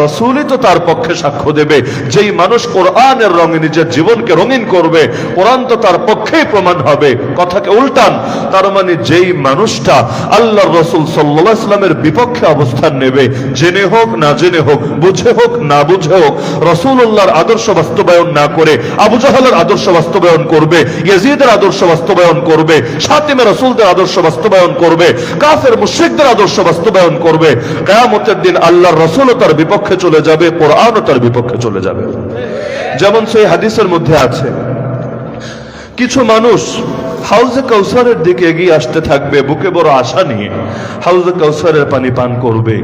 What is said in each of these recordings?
রসুলই তো তার পক্ষে সাক্ষ্য দেবে। যেই মানুষ কোরআনের রঙে নিজের জীবনকে রঙিন করবে, কোরআন তো তার পক্ষেই প্রমাণ হবে। কথাকে উল্টান, তার মানে যেই মানুষটা রসুল বিপক্ষে অবস্থান নেবে, জেনে হোক, না জেনে হোক, বুঝে হোক, না বুঝে হোক রসুল্লাহর আদর্শ বাস্তবায়ন না করে, আবু জাহালের আদর্শ বাস্তবায়ন করবে, ইয়াজিদের আদর্শ বাস্তবায়ন করবে রসুলদের আদর্শ বাস্তবায়ন করবে, কাফের মুশ্রিকদের আদর্শ বাস্তবায়ন করবে, কেয়ামতের দিন আল্লাহর রসুলও তার বিপক্ষে চলে যাবে কোরআনও তার বিপক্ষে চলে যাবে। যেমন সেই হাদিসের মধ্যে আছে, কিছু মানুষ হাউজে কৌসারের দিকে এগিয়ে আসতে থাকবে, বুকে বড় আশা নিয়ে হাউজে কৌসারের পানি পান করবে।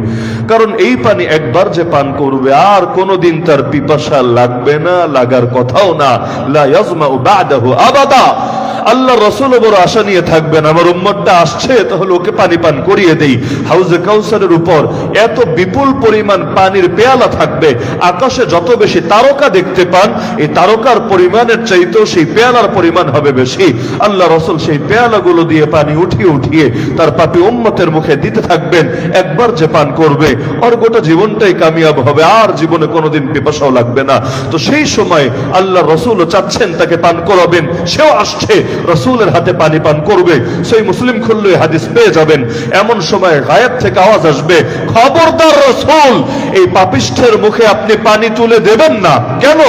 কারণ এই পানি একবার যে পান করবে, আর কোনোদিন তার পিপাসা লাগবে না, লাগার কথাও না। লা আবাদা। আল্লাহ রসুল বড় আশা নিয়ে থাকবেন, আমার উম্মতটা আসছে, তাহলে ওকে পানি পান করিয়ে দেই। হাউজে কাউসারের উপর এত বিপুল পরিমাণ পানির পেয়ালা থাকবে, আকাশে যত বেশি তারকা দেখতে পান, এই তারকার পরিমাণের চাইতেও সেই পেয়ালার পরিমাণ হবে বেশি। আল্লাহ রসুল সেই পেয়ালাগুলো দিয়ে পানি উঠিয়ে উঠিয়ে তার পাপি উম্মতের মুখে দিতে থাকবেন, একবার যে পান করবে ওর গোটা জীবনটাই কামিয়াব হবে, আর জীবনে কোনোদিন পিপাসাও লাগবে না। তো সেই সময় আল্লাহ রসুলও চাচ্ছেন তাকে পান করাবেন, সেও আসছে রসুলের হাতে পানি পান করবে, সেই মুসলিম খুললে হাদিস পেয়ে যাবেন। এমন সময় গায়েব থেকে আওয়াজ আসবে, খবরদার রসুল, এই পাপিষ্ঠের মুখে আপনি পানি তুলে দেবেন না। কেন?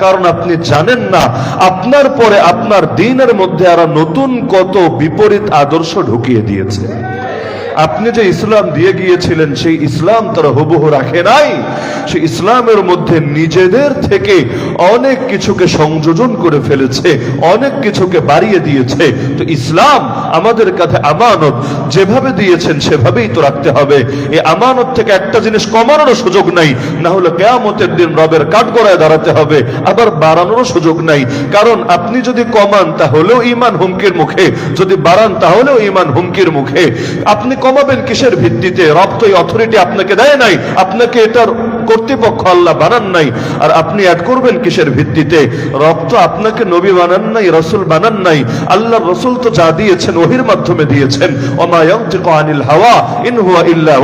কারণ আপনি জানেন না, আপনার পরে আপনার দিনের মধ্যে আর নতুন কত বিপরীত আদর্শ ঢুকিয়ে দিয়েছে। আপনি যে ইসলাম দিয়ে গিয়েছিলেন, সেই ইসলাম তারা হুবহু রাখে নাই। সেই ইসলামের মধ্যে নিজেদের থেকে অনেক কিছুকে সংযোজন করে ফেলেছে, অনেক কিছুকে বাড়িয়ে দিয়েছে। তো ইসলাম আমাদের কাছে আমানত। যেভাবে দিয়েছেন, সেভাবেই তো রাখতে হবে। এই আমানত থেকে একটা জিনিস কমানোর সুযোগ নাই, না হলে কেয়ামতের দিন রবের কাঠ গড়ায় দাঁড়াতে হবে, আবার বাড়ানোর সুযোগ নাই। কারণ আপনি যদি কমান, তাহলেও ইমান হুমকির মুখে। যদি বাড়ান, তাহলেও ইমান হুমকির মুখে। আপনি কমাবেন কিসের ভিত্তিতে? রব এই অথরিটি আপনাকে দেয় নাই। আপনাকে এটার কর্তৃপক্ষ আল্লাহ বানান নাই, আর আপনি অ্যাড করবেন কিসের ভিত্তিতে? রব তো আপনাকে নবী বানান নাই, রসুল বানান নাই আল্লাহ রসুল তো যা দিয়েছেন, ওহির মাধ্যমে দিয়েছেন। আনিল হাওয়া ইল্লা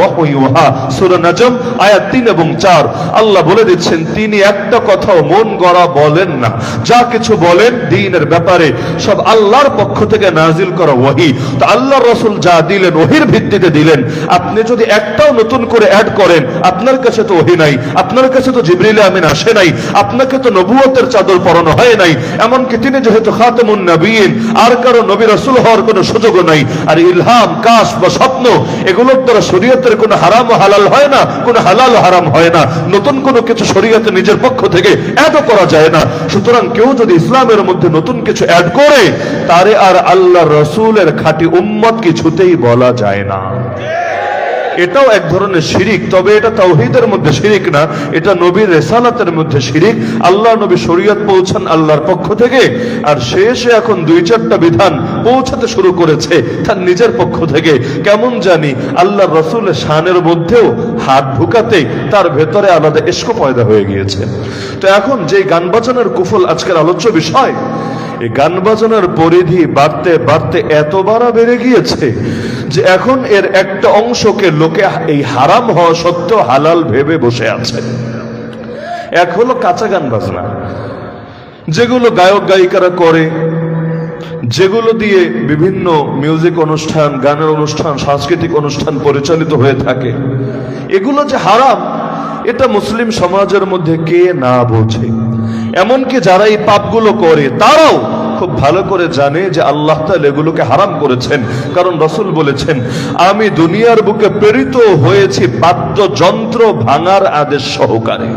আয়াত 3 এবং 4 আল্লাহ বলে দিচ্ছেন, তিনি একটা কথাও মন গড়া বলেন না। যা কিছু বলেন দ্বীনের ব্যাপারে, সব আল্লাহর পক্ষ থেকে নাজিল করা ওহী তো আল্লাহ রসুল যা দিলেন, ওহির ভিত্তিতে দিলেন। আপনি যদি একটাও নতুন করে অ্যাড করেন, আপনার কাছে তো ওহি নাই। আপনার কাছে তো জিবরিল আমিন আসে নাই। আপনাকে তো নবুয়তের চাদর পরানো হয় নাই। এমনকি তিনি যেহেতু খাতামুন নবীন আর কারও নবী রাসূল হওয়ার কোনো সুযোগও নাই। আর ইলহাম, কাশ বা স্বপ্ন, এগুলোর দ্বারা শরীয়তের কোনো হারাম হালাল হয় না, কোনো হালাল হারাম হয় না। নতুন কোনো কিছু শরীয়তে নিজের পক্ষ থেকে অ্যাডও করা যায় না। সুতরাং কেউ যদি ইসলামের মধ্যে নতুন কিছু অ্যাড করে, তারে আর আল্লাহ রসুলের খাঁটি উম্মত কিছুতেই বলা যায় না। এটাও এক ধরনের শিরিক, তবে এটা তাওহীদের মধ্যে শিরিক না, এটা নবীর রেসালাতের মধ্যে শিরিক। আল্লাহ নবী শরীয়ত পৌঁছান আল্লাহর পক্ষ থেকে, আর শেষে এখন দুই চারটা বিধান পৌঁছাতে শুরু করেছে তার নিজের পক্ষ থেকে। কেমন জানি আল্লাহ রসুলের শানের মধ্যেও হাত ঢুকাতে তার ভেতরে আলাদা এস্ক পয়দা হয়ে গিয়েছে। তো এখন যে গান বাজানোর কুফল আজকের আলোচ্য বিষয়, এই গান বাজনার পরিধি বাড়তে বাড়তে এত বাড়া বেড়ে গিয়েছে যে এখন এর একটা অংশকে লোকে এই হারাম হওয়া সত্ত্বেও হালাল ভেবে বসে আছে। এক হলো কাঁচা গান বাজনা। যেগুলো গায়ক গায়িকারা করে, যেগুলো দিয়ে বিভিন্ন মিউজিক অনুষ্ঠান, গানের অনুষ্ঠান, সাংস্কৃতিক অনুষ্ঠান পরিচালিত হয়ে থাকে। এগুলো যে হারাম, এটা মুসলিম সমাজের মধ্যে কে না বোঝে। এমনকি যারা এই পাপগুলো করে, তারাও খুব ভালো করে জানে যে আল্লাহ এগুলোকে হারাম করেছেন। কারণ রসুল বলেছেন, আমি দুনিয়ার বুকে প্রেরিত হয়েছি বাদ্যযন্ত্র ভাঙার আদেশ সহকারে।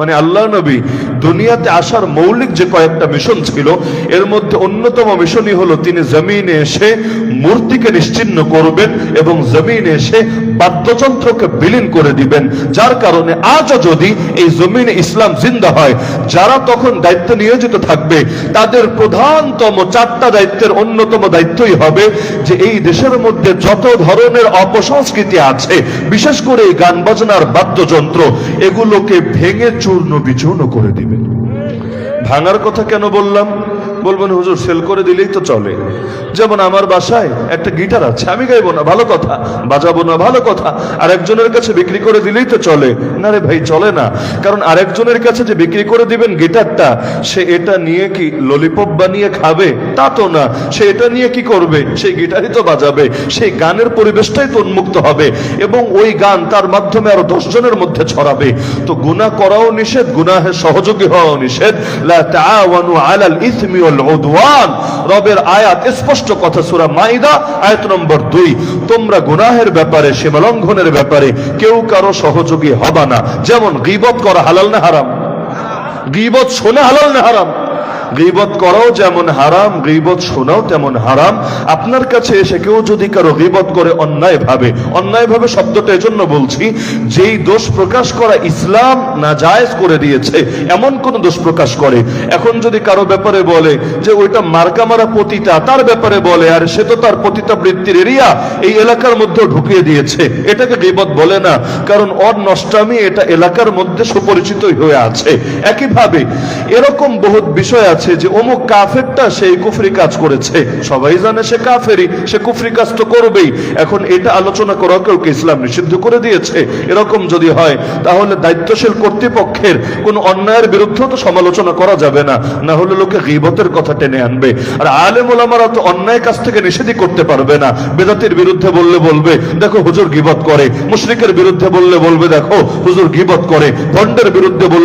মানে আল্লাহ নবী, দুনিয়াতে আসার মৌলিক যে কয়েকটা মিশন ছিল, এর মধ্যে অন্যতম মিশনই হলো তিনি জমিনে এসে মূর্তিকে নিশ্চিন্ন করবেন এবং জমিনে এসে বাদ্যযন্ত্রকে বিলীন করে দিবেন। যার কারণে আজও যদি এই জমিনে ইসলাম জিন্দা হয়, যারা তখন দায়িত্ব নিয়োজিত থাকবে, তাদের প্রধানতম চারটা দায়িত্বের অন্যতম দায়িত্বই হবে যে এই দেশের মধ্যে যত ধরনের অপসংস্কৃতি আছে, বিশেষ করে এই গান বাজনার বাদ্যযন্ত্র, এগুলোকে ভেঙে চূর্ণ বিচূর্ণ করে দিবে। ভাঙার কথা কেন বললাম? বলবেন, হুজুর সেল করে দিলেই তো চলে। যেমন আমার বাসায় একটা গিটার আছে, আমি গাইবো না, ভালো কথা। বাজাবো না, ভালো কথা। আরেকজনের কাছে বিক্রি করে দিলেই তো চলে। না রে ভাই, চলে না। কারণ আরেকজনের কাছে যে বিক্রি করে দিবেন গিটারটা, সে এটা নিয়ে কি ললিপপ বানিয়ে খাবে? তা তো না। সে এটা নিয়ে কি করবে? সেই গিটারই তো বাজাবে। সেই গানের পরিবেশটাই তো উন্মুক্ত হবে। এবং ওই গান তার মাধ্যমে আরও দশ জনের মধ্যে ছড়াবে। তো গুনাহ করাও নিষেধ গুনাহের সহযোগী হওয়াও নিষেধ। উদওয়ান। রবের আয়াত, স্পষ্ট কথা সূরা মাইদা, আয়াত নম্বর 2 তোমরা গুনাহের ব্যাপারে, সীমালঙ্ঘনের ব্যাপারে কেউ কারও সহযোগী হবা না। যেমন গীবত করা হালাল না হারাম। গীবত শোনা হালাল না হারাম। গিবত করাও যেমন হারাম, গিবত শোনাও তেমন হারাম। আপনার কাছে এসে কেউ যদি কারও গিবত করে অন্যায় ভাবে অন্যায় ভাবে শব্দটা এজন্য বলছি, যেই দোষ প্রকাশ করা ইসলাম না জায়েজ করে দিয়েছে, এমন কোন দোষ প্রকাশ করে। এখন যদি কারও ব্যাপারে বলে যে ওইটা মার্কা মারা পতিতা, তার ব্যাপারে বলে, আর সে তো তার পতিতা বৃত্তির এরিয়া, এই এলাকার মধ্যে ঢুকিয়ে দিয়েছে, এটাকে গিবত বলে না, কারণ অর নষ্টামি এটা এলাকার মধ্যে সুপরিচিতই হয়ে আছে। একইভাবে, এরকম বহুত বিষয় যে অমুক কাফেরটা সেই কুফরি কাজ করেছে। সবাই জানে সে কাফেরই, সে কুফরি কাজ তো করবেই। এখন এটা আলোচনা করা কেউ কি ইসলাম নিষিদ্ধ করে দিয়েছে? এরকম যদি হয়, তাহলে দায়িত্বশীল কর্তৃপক্ষের কোন অন্যায়ের বিরুদ্ধে তো সমালোচনা করা যাবে না। না হলে লোকে গিবতের কথা টেনে আনবে। আর আলেম ওলামারা তো অন্যায় কাছ থেকে নিষেধই করতে পারবে না। বেদাতির বিরুদ্ধে বললে বলবে, দেখো, হুজুর গিবত করে। মুশরিকের বিরুদ্ধে বললে বলবে, দেখো, হুজুর গিবত করে। ভণ্ডের বিরুদ্ধে বললে